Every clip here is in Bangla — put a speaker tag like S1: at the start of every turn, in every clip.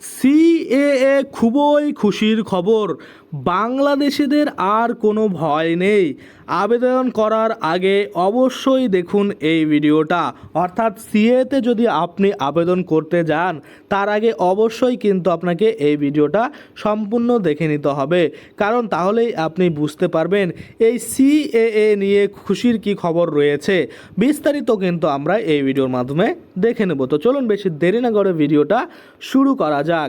S1: সিএএ খুবই খুশির খবর। বাংলাদেশিদের আর কোনো ভয় নেই। আবেদন করার আগে অবশ্যই দেখুন এই ভিডিওটা। অর্থাৎ সিএতে যদি আপনি আবেদন করতে যান, তার আগে অবশ্যই কিন্তু আপনাকে এই ভিডিওটা সম্পূর্ণ দেখে নিতে হবে। কারণ তাহলেই আপনি বুঝতে পারবেন, এই সিএএ নিয়ে খুশির কি খবর রয়েছে। বিস্তারিত কিন্তু আমরা এই ভিডিওর মাধ্যমে দেখে নেব। তো চলুন বেশি দেরি না করে ভিডিওটা শুরু করা যাক।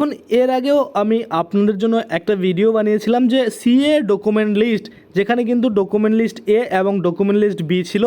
S1: এখন এর আগেও আমি আপনাদের জন্য একটা ভিডিও বানিয়েছিলাম যে সিএ ডকুমেন্ট লিস্ট যেখানে কিন্তু ডকুমেন্ট লিস্ট এ এবং ডকুমেন্ট লিস্ট বি ছিল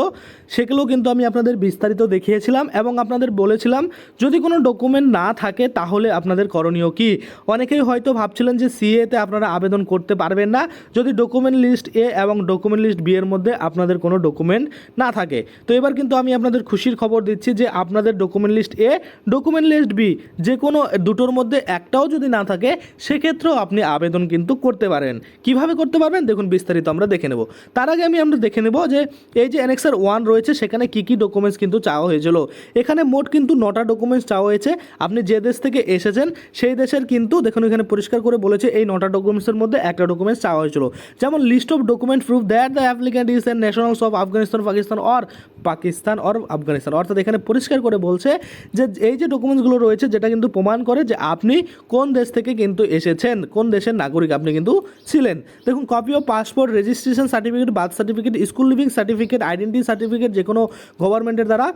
S1: সেগুলো কিন্তু আমি আপনাদের বিস্তারিত দেখিয়েছিলাম এবং আপনাদের বলেছিলাম, যদি কোনো ডকুমেন্ট না থাকে তাহলে আপনাদের করণীয় কি? অনেকেই হয়তো ভাবছিলেন যে সিএতে আপনারা আবেদন করতে পারবেন না, যদি ডকুমেন্ট লিস্ট এ এবং ডকুমেন্ট লিস্ট বি এর মধ্যে আপনাদের কোনো ডকুমেন্ট না থাকে। তো এবার কিন্তু আমি আপনাদের খুশির খবর দিচ্ছি যে আপনাদের document list A document list B যে কোনো দুটোর মধ্যে একটাও যদি না থাকে, সেক্ষেত্রেও আপনি আবেদন কিন্তু করতে পারেন। কীভাবে করতে পারবেন? দেখুন, বিস্তারিত আমরা দেখে নেব। তার আগে আমি আমরা দেখে নেব যে, এই যে এনএক্সার ওয়ান রয়েছে, সেখানে কী কী ডকুমেন্টস কিন্তু চাওয়া হয়েছিল। এখানে মোট কিন্তু নটা ডকুমেন্টস চাওয়া হয়েছে। আপনি যে দেশ থেকে এসেছেন, সেই দেশের কিন্তু, দেখুন, এখানে পরিষ্কার করে বলেছে, এই নটা ডকুমেন্টসের মধ্যে একটা ডকুমেন্টস চাওয়া হয়েছিল। যেমন list of document proof that the applicant is an nationals of Afghanistan Pakistan or Pakistan or Afghanistan. অর্থাৎ এখানে পরিষ্কার করে বলছে যে, এই যে ডকুমেন্টসগুলো রয়েছে, যেটা কিন্তু প্রমাণ করে যে আপনি কোন দেশ থেকে কিন্তু এসেছেন, কোন দেশের নাগরিক আপনি কিন্তু ছিলেন। দেখুন copy of passport registration certificate birth certificate school leaving certificate identity certificate যে কোনো গভর্নমেন্টের দ্বারা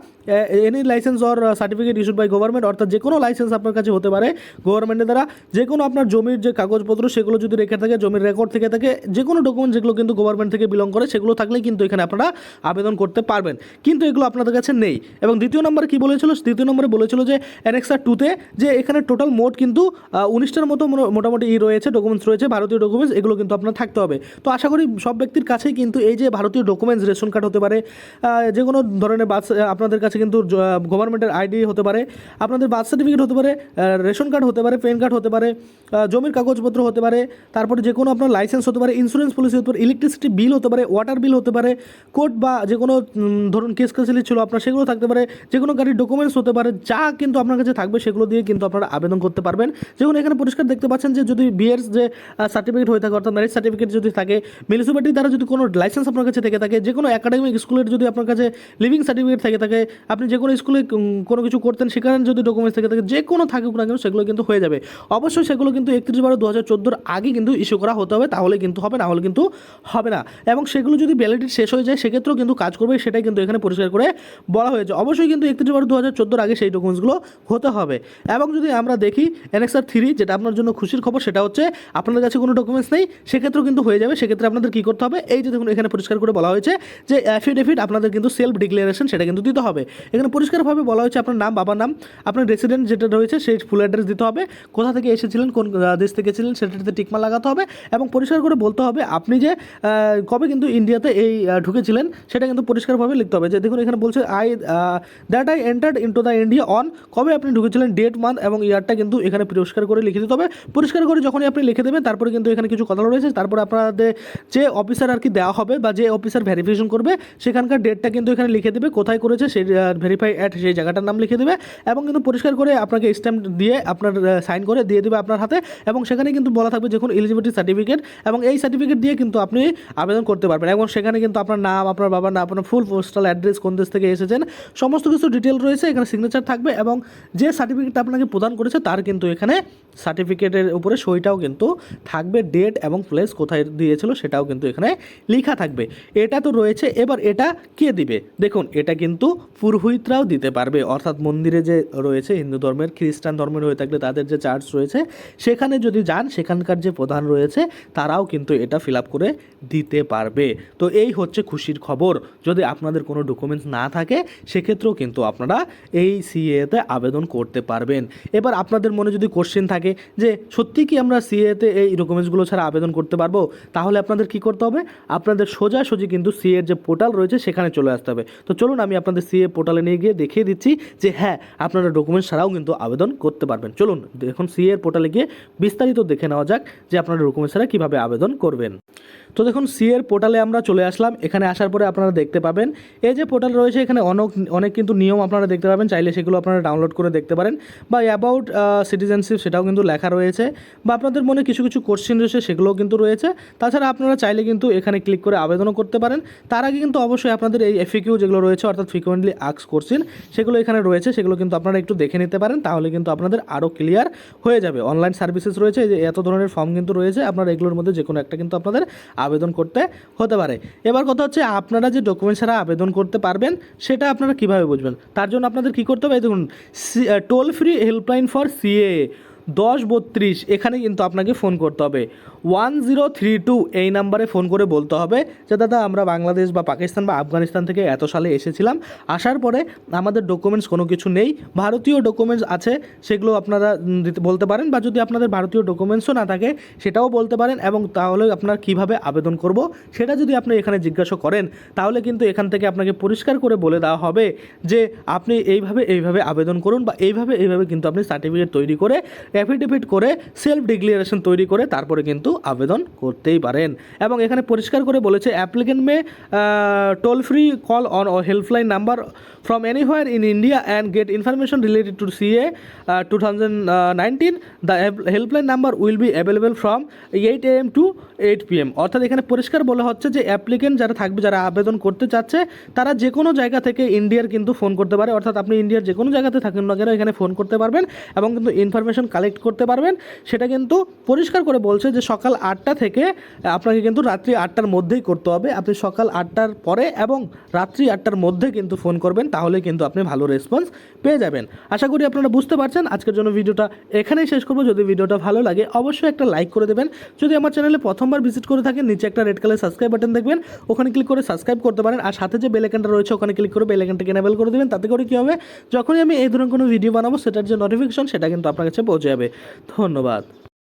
S1: any licence or certificate issued by government অর্থাৎ যে কোনো লাইসেন্স আপনার কাছে হতে পারে গভর্নমেন্টের দ্বারা। যে কোনো আপনার জমির যে কাগজপত্র, সেগুলো যদি রেখে থাকে, জমির রেকর্ড থেকে থাকে, যে কোনো ডকুমেন্ট যেগুলো কিন্তু গভর্নমেন্ট থেকে বিলং করে, সেগুলো থাকলেই কিন্তু এখানে আপনারা আবেদন করতে পারবেন। কিন্তু এগুলো আপনাদের কাছে নেই এবং দ্বিতীয় নম্বরে কী বলেছিল দ্বিতীয় নম্বরে বলেছিল যে অ্যানেক্সার টুতে যে এখানে টোটাল মোট কিন্তু উনিশটার মতো মোটা- মোটামুটি ই রয়েছে ডকুমেন্টস রয়েছে ভারতীয় ডকুমেন্টস এগুলো কিন্তু আপনার থাকতে হবে তো আশা করি সব ব্যক্তির কাছেই কিন্তু এই যে ভারতীয় ডকুমেন্টস রেশন কার্ড হতে পারে যে কোনো ধরনের বার্থ আপনাদের কাছে কিন্তু গভর্নমেন্টের আইডি হতে পারে আপনাদের বার্থ সার্টিফিকেট হতে পারে রেশন কার্ড হতে পারে প্যান কার্ড হতে পারে জমির কাগজপত্র হতে পারে তারপরে যে কোনো আপনার লাইসেন্স হতে পারে ইন্স্যুরেন্স পলিসি হতে পারে ইলেকট্রিসিটি বিল হতে পারে ওয়াটার বিল হতে পারে কোর্ট বা যে কোনো উম, ধরুন কেস কাছালি ছিল আপনার, সেগুলো থাকতে পারে যে কোনো গাড়ির ডকুমেন্টস হতে পারে, যা কিন্তু আপনার কাছে থাকবে, সেগুলো দিয়ে কিন্তু আপনারা আবেদন করতে পারবেন। যেমন এখানে পরিষ্কার দেখতে পাচ্ছেন যে, যদি বিয়ের যে সার্টিফিকেট হয়ে থাকে, অর্থাৎ ম্যারেজ সার্টিফিকেট যদি থাকে মিউনিসিপ্যালিটি দ্বারা যদি কোনো লাইসেন্স আপনার কাছে থেকে থাকে যে কোনো একাডেমিক স্কুলের যদি আপনার কাছে লিভিং সার্টিফিকেট থেকে থাকে, আপনি যে কোনো স্কুলে কোনো কিছু করতেন, সেখানে যদি ডকুমেন্টস থেকে থাকে যে কোনো থাকুক না কেন, সেগুলো কিন্তু হয়ে যাবে। অবশ্যই সেগুলো কিন্তু একত্রিশ বারো দু হাজার চোদ্দোর আগে কিন্তু ইস্যু করা হতে হবে, তাহলে কিন্তু হবে, না হলে কিন্তু হবে না। এবং সেগুলো যদি ভ্যালিডিটি শেষ হয়ে যায়, সেক্ষেত্রেও কিন্তু কাজ করবে, সেটাই কিন্তু এখানে পরিষ্কার করে বলা হয়েছে। অবশ্যই কিন্তু একত্রিশ বারো দু হাজার চোদ্দোর আগে সেই ডকুমেন্টসগুলো হতে হবে। এবং যদি আমরা দেখি এনএক্সআর থ্রি যেটা আপনার জন্য খুশির খবর, সেটা হচ্ছে আপনাদের কাছে কোনো ডকুমেন্টস নেই, সেক্ষেত্রেও কিন্তু হয়ে যাবে। সেক্ষেত্রে আপনাদের কী করতে হবে? এই যে দেখুন, এখানে পরিষ্কার করে বলা হয়েছে যে অ্যাফিডেভিট আপনাদের কিন্তু সেলফ ডিক্লারেশন সেটা কিন্তু দিতে হবে। এখানে পরিষ্কারভাবে বলা হয়েছে আপনার নাম, বাবার নাম, আপনার রেসিডেন্ট যেটা রয়েছে, সেই ফুল অ্যাড্রেস দিতে হবে। কোথা থেকে এসেছিলেন, কোন দেশ থেকে ছিলেন, সেটাতে টিকমা লাগাতে হবে। এবং পরিষ্কার করে বলতে হবে, আপনি যে কবে কিন্তু ইন্ডিয়াতে এই ঢুকেছিলেন, সেটা কিন্তু পরিষ্কারভাবে লিখতে হবে যে দেখুন এখানে বলছে I that I entered into the India on কবে আপনি ঢুকেছিলেন? ডেট মান্থ এবং ইয়ারটা কিন্তু এখানে পরিষ্কার করে লিখে দিতে হবে পরিষ্কার করে যখনই আপনি লিখে দেবেন, তারপরে কিন্তু এখানে কিছু কথা রয়েছে। তারপরে আপনাদের যে অফিসার আর কি দেওয়া হবে বা যে অফিসার ভেরিফিকেশন করবে, সেখানকার ডেটটা কিন্তু এখানে লিখে দেবে, কোথায় করেছে সেই ভেরিফাই অ্যাট সেই জায়গাটার নাম লিখে দেবে এবং কিন্তু পরিষ্কার করে আপনাকে স্ট্যাম্প দিয়ে আপনার সাইন করে দিয়ে দেবে আপনার হাতে এবং সেখানে কিন্তু বলা থাকবে যখন এলিজিবিলিটি সার্টিফিকেট এবং এই সার্টিফিকেট দিয়ে কিন্তু আপনি আবেদন করতে পারবেন এবং সেখানে কিন্তু আপনার নাম, আপনার বাবার নাম, আপনার ফুল পোস্টাল অ্যাড্রেস কোন দেশ থেকে এসেছেন, সমস্ত কিছু ডিটেল রয়েছে, এখানে সিগনেচার থাকবে এবং যে সার্টিফিকেটটা আপনাকে প্রদান করেছে তার কিন্তু এখানে সার্টিফিকেটের উপরে সইটাও কিন্তু থাকবে ডেট এবং প্লেস কোথায় দিয়েছিল সেটাও কিন্তু এখানে লেখা থাকবে। এটা তো রয়েছে, এবার এটা কে দিবে? দেখুন, এটা কিন্তু পুরোহিতরাও দিতে পারবে, অর্থাৎ মন্দিরে যে রয়েছে হিন্দু ধর্মের, খ্রিস্টান ধর্মের হয়ে থাকলে তাদের যে চার্চ রয়েছে, সেখানে যদি যান, সেখানকার যে প্রধান রয়েছে, তারাও কিন্তু এটা ফিল আপ করে দিতে পারবে। তো এই হচ্ছে খুশির খবর, যদি আপনাদের কোনো ডকুমেন্টস না থাকে, সেক্ষেত্রেও কিন্তু আপনারা এই সিএতে আবেদন করতে পারবেন। এবার আপনাদের মনে যদি কোশ্চেন থাকে যে, সত্যি কি আমরা সিএতে এই ডকুমেন্টসগুলো ছাড়া আবেদন করতে পারব? তাহলে আপনাদের কী করতে হবে? আপনাদের সোজাসুজি কিন্তু সিএর যে পোর্টাল রয়েছে, সেখানে চলে আসতে হবে। তো চলুন আমি আপনাদের সিএ পোর্টালে নিয়ে গিয়ে দেখিয়ে দিচ্ছি যে হ্যাঁ আপনারা ডকুমেন্টস ছাড়াও কিন্তু আবেদন করতে পারবেন। চলুন দেখুন সিএ এর পোর্টালে গিয়ে বিস্তারিত দেখে নেওয়া যাক যে, আপনারা ডকুমেন্টস ছাড়া কীভাবে আবেদন করবেন। তো দেখুন সিএ এর পোর্টালে আমরা চলে আসলাম। এখানে আসার পরে আপনারা দেখতে পাবেন যে পোর্টাল রয়েছে, এখানে অনেক অনেক কিন্তু নিয়ম আপনারা দেখতে পাবেন, চাইলে সেগুলো আপনারা ডাউনলোড করে দেখতে পারেন। বা অ্যাবাউট সিটিজেনশিপ সেটাও কিন্তু লেখা রয়েছে। বা আপনাদের মনে কিছু কিছু কোশ্চেন রয়েছে, সেগুলোও কিন্তু রয়েছে। তাছাড়া আপনারা চাইলে কিন্তু এখানে ক্লিক করে আবেদনও করতে পারেন। তার আগে কিন্তু অবশ্যই আপনাদের এই এফিকিউ যেগুলো রয়েছে, অর্থাৎ ফ্রিকোয়েন্টলি আক্স কোশ্চেন সেগুলো এখানে রয়েছে, সেগুলো কিন্তু আপনারা একটু দেখে নিতে পারেন, তাহলে কিন্তু আপনাদের আরও ক্লিয়ার হয়ে যাবে। অনলাইন সার্ভিসেস রয়েছে যে এত ধরনের ফর্ম কিন্তু রয়েছে, আপনারা এগুলোর মধ্যে যে কোনো একটা কিন্তু আপনাদের আবেদন করতে হতে পারে। এবার কথা হচ্ছে, আপনারা যে ডকুমেন্ট ছাড়া আবেদন করতে পারবেন, সেটা আপনারা কীভাবে বুঝবেন? তার জন্য আপনাদের কী করতে হবে দেখুন toll free helpline for CA দশ বত্রিশ, এখানে কিন্তু আপনাকে ফোন করতে হবে। ওয়ান জিরো থ্রি টু এই নাম্বারে ফোন করে বলতে হবে যে, দাদা, আমরা বাংলাদেশ বা পাকিস্তান বা আফগানিস্তান থেকে এত সালে এসেছিলাম। আসার পরে আমাদের ডকুমেন্টস কোনো কিছু নেই। ভারতীয় ডকুমেন্টস আছে, সেগুলো আপনারা দিতে, বলতে পারেন বা যদি আপনাদের ভারতীয় ডকুমেন্টসও না থাকে, সেটাও বলতে পারেন এবং তাহলে আপনার কীভাবে আবেদন করব, সেটা যদি আপনি এখানে জিজ্ঞাসা করেন, তাহলে কিন্তু এখান থেকে আপনাকে পরিষ্কার করে বলে দেওয়া হবে যে, আপনি এইভাবে এইভাবে আবেদন করুন বা এইভাবে এইভাবে কিন্তু আপনি সার্টিফিকেট তৈরি করে অ্যাফিডেভিট করে সেলফ ডিক্লারেশন তৈরি করে তারপরে কিন্তু আবেদন করতেই পারেন। এবং এখানে পরিষ্কার করে বলেছে applicant may toll free call on helpline number from anywhere in India and get information related to CA two thousand nineteen the helpline number will be available from eight A M to eight P M অর্থাৎ এখানে পরিষ্কার বলা হচ্ছে যে অ্যাপ্লিকেন্ট যারা থাকবে, যারা আবেদন করতে চাচ্ছে, তারা যে কোনো জায়গা থেকে ইন্ডিয়ার কিন্তু ফোন করতে পারে। অর্থাৎ আপনি ইন্ডিয়ার যে কোনো জায়গাতে থাকেন না কেন, এখানে ফোন করতে পারবেন এবং কিন্তু ইনফরমেশন কালেক্ট করতে পারবেন। সেটা কিন্তু পরিষ্কার করে বলছে যে সকাল আটটা থেকে আপনাকে কিন্তু রাত্রি আটটার মধ্যেই করতে হবে। আপনি সকাল আটটার পরে এবং রাত্রি আটটার মধ্যে কিন্তু ফোন করবেন তাহলে কিন্তু আপনি ভালো রেসপন্স পেয়ে যাবেন। আশা করি আপনারা বুঝতে পারছেন। আজকের জন্য ভিডিওটা এখানেই শেষ করব। যদি ভিডিওটা ভালো লাগে, অবশ্যই একটা লাইক করে দেবেন। যদি আমার চ্যানেলে প্রথমবার ভিজিট করে থাকেন, নিচে একটা রেড কালার সাবস্ক্রাইব বাটন দেখবেন। ওখানে ক্লিক করে সাবস্ক্রাইব করতে পারেন। আর সাথে যে বেলাইকানটা রয়েছে, ওখানে ক্লিক করে বেলাইকানটাকে এনেবেল করে দেবেন। তাতে করে কী হবে? যখনই আমি এই ধরনের কোনো ভিডিও বানাবো, সেটার যে নোটিফিকেশন সেটা কিন্তু আপনার কাছে পৌঁছে যাবে। ধন্যবাদ।